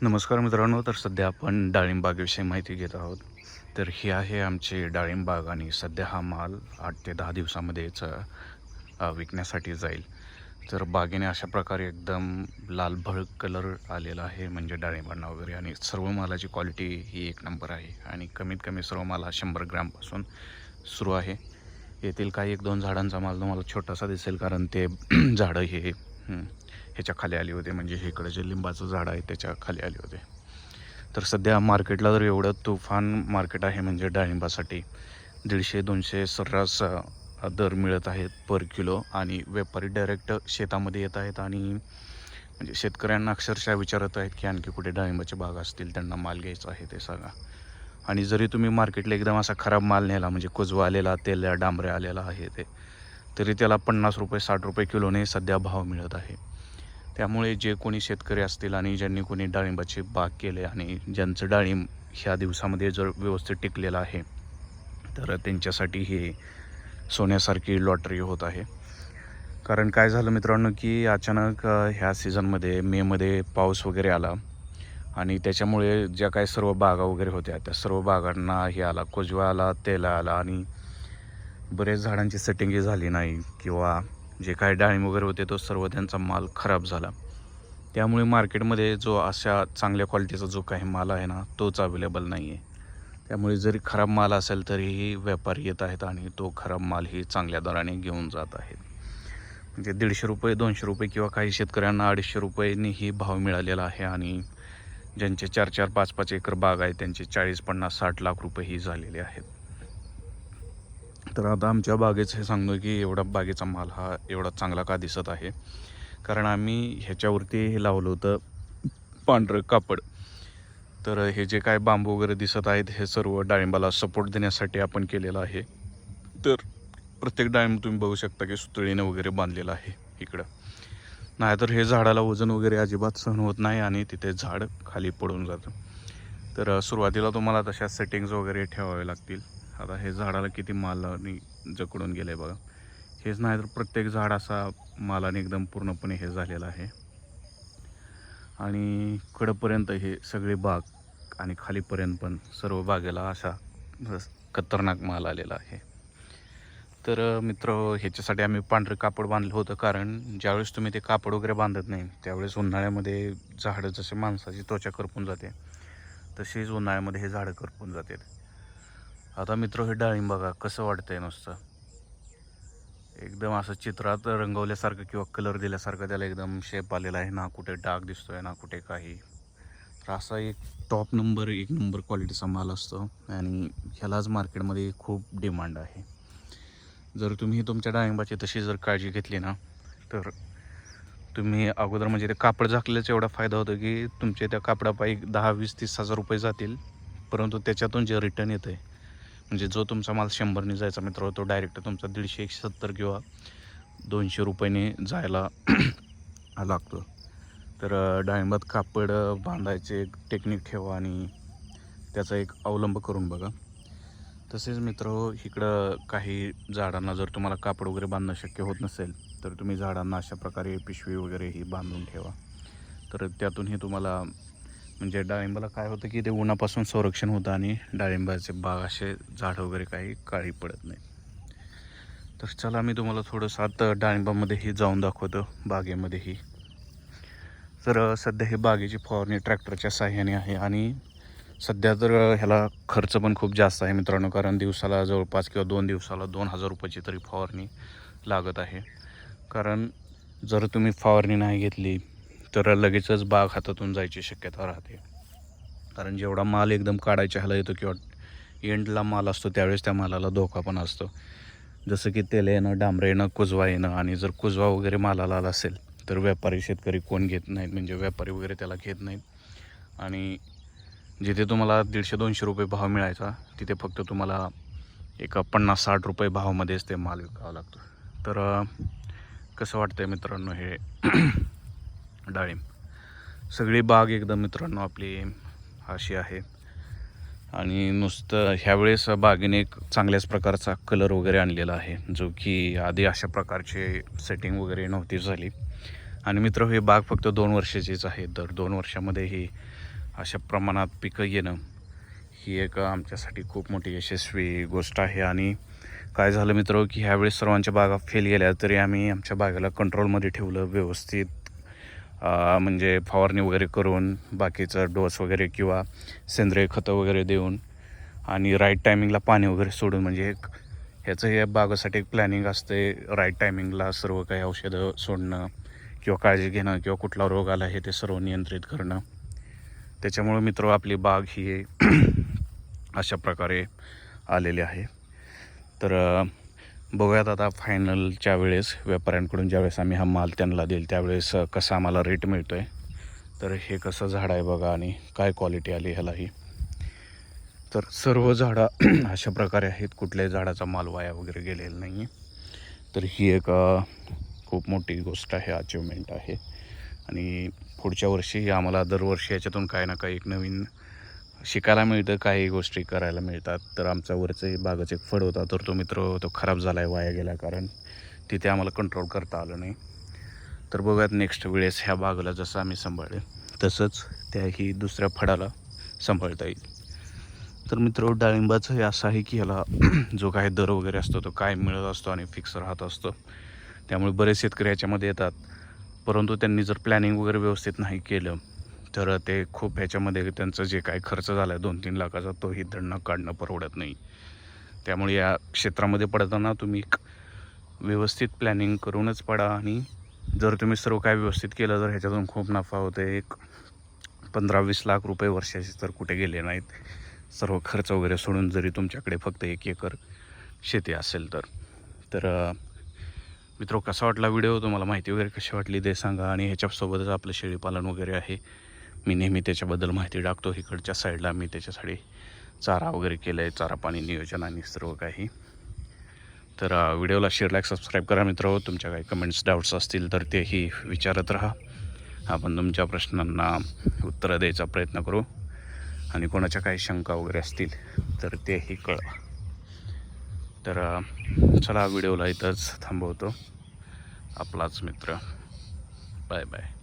नमस्कार मित्रांनो तर सध्या आपण डाळिंबागविषयी माहिती घेत आहोत. तर ही आहे आमची डाळिंबाग आणि सध्या हा माल आठ ते दहा दिवसामध्येच विकण्यासाठी जाईल. तर बागेने अशा प्रकारे एकदम लाल भळक कलर आलेला आहे म्हणजे डाळिंबांना वगैरे. आणि सर्व मालाची क्वालिटी ही एक नंबर आहे. आणि कमीत कमी सर्व माल हा शंभर ग्रॅमपासून सुरू आहे. येथील काही एक दोन झाडांचा माल तुम्हाला छोटासा दिसेल कारण ते झाडं हे ह्याच्या खाली आले होते म्हणजे हे इकडं जे लिंबाचं झाड आहे त्याच्याखाली आले होते. तर सध्या मार्केटला जर एवढं तुफान मार्केट आहे म्हणजे डाळिंबासाठी दीडशे दोनशे सर्रास दर मिळत आहेत पर किलो आणि व्यापारी डायरेक्ट शेतामध्ये येत आहेत आणि म्हणजे शेतकऱ्यांना अक्षरशः विचारत आहेत की आणखी कुठे डाळिंबाचे बाग असतील त्यांना माल घ्यायचा आहे ते सांगा. आणि जरी तुम्ही मार्केटला एकदम असा खराब माल नेला म्हणजे कुजवा आलेला तेल डांबऱ्या आलेला आहे ते तरी त्याला पन्नास रुपये साठ रुपये किलोने सध्या भाव मिळत आहे. त्यामुळे जे कोणी शेतकरी असतील आणि ज्यांनी कोणी डाळिंबाची बाग केले आणि ज्यांचं डाळिंब ह्या दिवसामध्ये जर व्यवस्थित टिकलेलं आहे तर त्यांच्यासाठी हे सोन्यासारखी लॉटरी होत आहे. कारण काय झालं मित्रांनो की अचानक ह्या सीझनमध्ये मेमध्ये पाऊस वगैरे आला आणि त्याच्यामुळे ज्या काही सर्व बागा वगैरे होत्या त्या सर्व बागांना हे आला कोजवा आला तेला आला आणि बरेच झाडांची सेटिंगही झाली नाही किंवा जे काही डाळिंब वगैरे होते तो सर्व त्यांचा माल खराब झाला. त्यामुळे मार्केटमध्ये जो अशा चांगल्या क्वालिटीचा जो काही माल आहे ना तोच अवेलेबल नाही आहे त्यामुळे जरी खराब माल असेल तरीही व्यापारी येत आहेत आणि तो खराब मालही चांगल्या दराने घेऊन जात आहेत. म्हणजे दीडशे रुपये दोनशे रुपये किंवा काही शेतकऱ्यांना अडीचशे रुपयेनीही भाव मिळालेला आहे आणि ज्यांचे चार चार पाच पाच एकर बाग आहे त्यांचे चाळीस पन्नास साठ लाख रुपयेही झालेले आहेत. तर आता आमच्या बागेचं हे सांगतो की एवढा बागेचा माल हा एवढा चांगला का दिसत आहे? कारण आम्ही ह्याच्यावरती हे लावलं होतं पांढरं कापड. तर हे जे काय बांबू वगैरे दिसत आहेत हे सर्व डाळिंबाला सपोर्ट देण्यासाठी आपण केलेलं आहे. तर प्रत्येक डाळिंब तुम्ही बघू शकता की सुतळीने वगैरे बांधलेलं आहे इकडं. नाहीतर हे झाडाला वजन वगैरे अजिबात सहन होत नाही आणि तिथे झाड खाली पडून जातं. तर सुरुवातीला तुम्हाला तशा सेटिंग्ज वगैरे ठेवावे लागतील. आता हे झाडाला किती मालाने जकडून गेलं आहे बघा. हेच नाही तर प्रत्येक झाड असा मालाने एकदम पूर्णपणे हे झालेलं आहे. आणि कडपर्यंत हे सगळे बाग आणि खालीपर्यंत पण सर्व बागेला असा खतरनाक माल आलेला आहे. तर मित्र ह्याच्यासाठी आम्ही पांढरं कापड बांधलं होतं कारण ज्यावेळेस तुम्ही ते कापड वगैरे बांधत नाही त्यावेळेस उन्हाळ्यामध्ये झाडं जसे माणसाची त्वचा करपून जाते तशीच उन्हाळ्यामध्ये हे झाडं करपून जातात आता मित्र हे डाळिंब बघा कसं वाटतंय नुसतं. एकदम असं चित्रात रंगवल्यासारखं किंवा कलर दिल्यासारखं त्याला एकदम शेप आलेला आहे. ना कुठे डाग दिसतोय ना कुठे काही. तर असा एक टॉप नंबर एक नंबर क्वालिटीचा माल असतो. आणि ह्यालाच मार्केटमध्ये खूप डिमांड आहे. जर तुम्ही तुमच्या डाळिंबाची तशी जर काळजी घेतली ना तर तुम्ही अगोदर म्हणजे ते कापड झाकल्याचा एवढा फायदा होतो की तुमचे त्या कापडापायी दहा वीस तीस हजार रुपये जातील. परंतु त्याच्यातून जे रिटर्न येतं आहे म्हणजे जो तुमचा माल शंभरने जायचा मित्र तो डायरेक्ट तुमचा दीडशे एकशे सत्तर किंवा दोनशे रुपयाने जायला लागतो. तर डाळिंबात कापड बांधायचे एक टेक्निक ठेवा आणि त्याचा एक अवलंब करून बघा. तसेच मित्र इकडं काही झाडांना जर तुम्हाला कापड वगैरे बांधणं शक्य होत नसेल तर तुम्ही झाडांना अशा प्रकारे पिशवी वगैरे ही बांधून ठेवा. तर त्यातूनही तुम्हाला म्हणजे डाळिंबाला काय होतं की ते उन्हापासून संरक्षण होतं आणि डाळिंबाचे बाग असे झाड वगैरे काही काळी पडत नाही. तर चला मी तुम्हाला थोडंसं आता डाळिंबामध्येही जाऊन दाखवतो बागेमध्येही. तर सध्या हे बागेची फवारणी ट्रॅक्टरच्या साह्याने आहे आणि सध्या तर ह्याला खर्च पण खूप जास्त आहे मित्रांनो कारण दिवसाला जवळपास किंवा दोन दिवसाला दोन हजार रुपयाची तरी फवारणी लागत आहे. कारण जर तुम्ही फवारणी नाही घेतली तर लगेचच बाग हातातून जायची शक्यता राहते. कारण जेवढा माल एकदम काढायच्या ह्याला येतो किंवा एंडला माल असतो त्यावेळेस त्या मालाला धोका पण असतो. जसं की तेल येणं डांबरे येणं कुजवा येणं आणि जर कुजवा वगैरे मालाला आला असेल तर व्यापारी शेतकरी कोण घेत नाहीत? म्हणजे व्यापारी वगैरे त्याला घेत नाहीत. आणि जिथे तुम्हाला दीडशे दोनशे रुपये भाव मिळायचा तिथे फक्त तुम्हाला एका पन्नास साठ रुपये भावामध्येच ते माल विकावा लागतो. तर कसं वाटतं मित्रांनो हे? डाळिंब. सगळी बाग एकदम मित्रांनो आपली अशी आहे. आणि नुसतं ह्यावेळेस बागेने एक चांगल्याच प्रकारचा कलर वगैरे आणलेला आहे. जो की आधी अशा प्रकारचे सेटिंग वगैरे नव्हती झाली. आणि मित्र हे बाग फक्त दोन वर्षाचीच आहे. दर दोन वर्षामध्ये ही अशा प्रमाणात पिकं येणं ही एक आमच्यासाठी खूप मोठी यशस्वी गोष्ट आहे. आणि काय झालं मित्र की ह्यावेळेस सर्वांच्या बागा फेल गेल्या तरी आम्ही आमच्या बागेला कंट्रोलमध्ये ठेवलं व्यवस्थित. म्हणजे फवारणी वगैरे करून बाकीचं डोस वगैरे किंवा सेंद्रिय खतं वगैरे देऊन आणि राईट टायमिंगला पाणी वगैरे सोडून म्हणजे एक ह्याचं या बागासाठी एक प्लॅनिंग असते राईट टायमिंगला सर्व काही औषधं सोडणं किंवा काळजी घेणं किंवा कुठला रोग आला हे ते सर्व नियंत्रित करणं. त्याच्यामुळं मित्र आपली बाग ही अशा प्रकारे आलेली आहे. तर बघूयात आता फायनलच्या वेळेस व्यापाऱ्यांकडून ज्यावेळेस आम्ही हा माल त्यांना देईल त्यावेळेस कसा आम्हाला रेट मिळतो आहे तर हे कसं झाड आहे बघा आणि काय क्वालिटी आली ह्यालाही. तर सर्व झाडं अशा प्रकारे आहेत कुठल्याही झाडाचा माल वाया वगैरे गेलेला नाही आहे तर ही एक खूप मोठी गोष्ट आहे अचिव्हमेंट आहे. आणि पुढच्या वर्षी आम्हाला दरवर्षी याच्यातून काही ना काही एक नवीन शिकायला मिळतं काही गोष्टी करायला मिळतात. तर आमचा वरचे बागाचा एक फड होता तर तो मित्र तो खराब झाला आहे वाया गेला कारण तिथे आम्हाला कंट्रोल करता आलं नाही. तर बघूयात नेक्स्ट वेळेस ह्या बागेला जसं आम्ही सांभाळले तसंच त्याही दुसऱ्या फडाला सांभाळता येईल. तर मित्र डाळिंबाचं हे असं आहे की ह्याला जो काही दर वगैरे असतो तो काय मिळत असतो आणि फिक्स राहत असतो. त्यामुळे बरेच शेतकरी याच्यामध्ये येतात. परंतु त्यांनी जर प्लॅनिंग वगैरे व्यवस्थित नाही केलं तर ते खूप ह्याच्यामध्ये त्यांचं जे काय खर्च झाला आहे दोन तीन लाखाचा तोही दंड काढणं परवडत नाही. त्यामुळे या क्षेत्रामध्ये पडताना तुम्ही एक व्यवस्थित प्लॅनिंग करूनच पडा आणि जर तुम्ही सर्व काय व्यवस्थित केलं तर ह्याच्यातून खूप नफा होतो एक पंधरा वीस लाख रुपये वर्षाचे तर कुठे गेले नाहीत. सर्व खर्च वगैरे सोडून जरी तुमच्याकडे फक्त एक एकर शेती असेल तर. तर मित्र कसा वाटला व्हिडिओ? तुम्हाला माहिती वगैरे कशी वाटली ते सांगा आणि ह्याच्यासोबतच आपलं शेळीपालन वगैरे आहे. मी नेहमी त्याच्याबद्दल माहिती टाकतो. इकडच्या साईडला मी त्याच्यासाठी चारा वगैरे केलं आहे चारा पाणी नियोजन आणि सर्व काही. तर व्हिडिओला शेअर लाईक सबस्क्राईब करा मित्र. तुमच्या काही कमेंट्स डाऊट्स असतील तर तेही विचारत राहा. आपण तुमच्या प्रश्नांना उत्तरं द्यायचा प्रयत्न करू. आणि कोणाच्या काही शंका वगैरे असतील तर तेही कळवा. तर चला व्हिडिओला इथंच थांबवतो. आपलाच मित्र. Bye bye.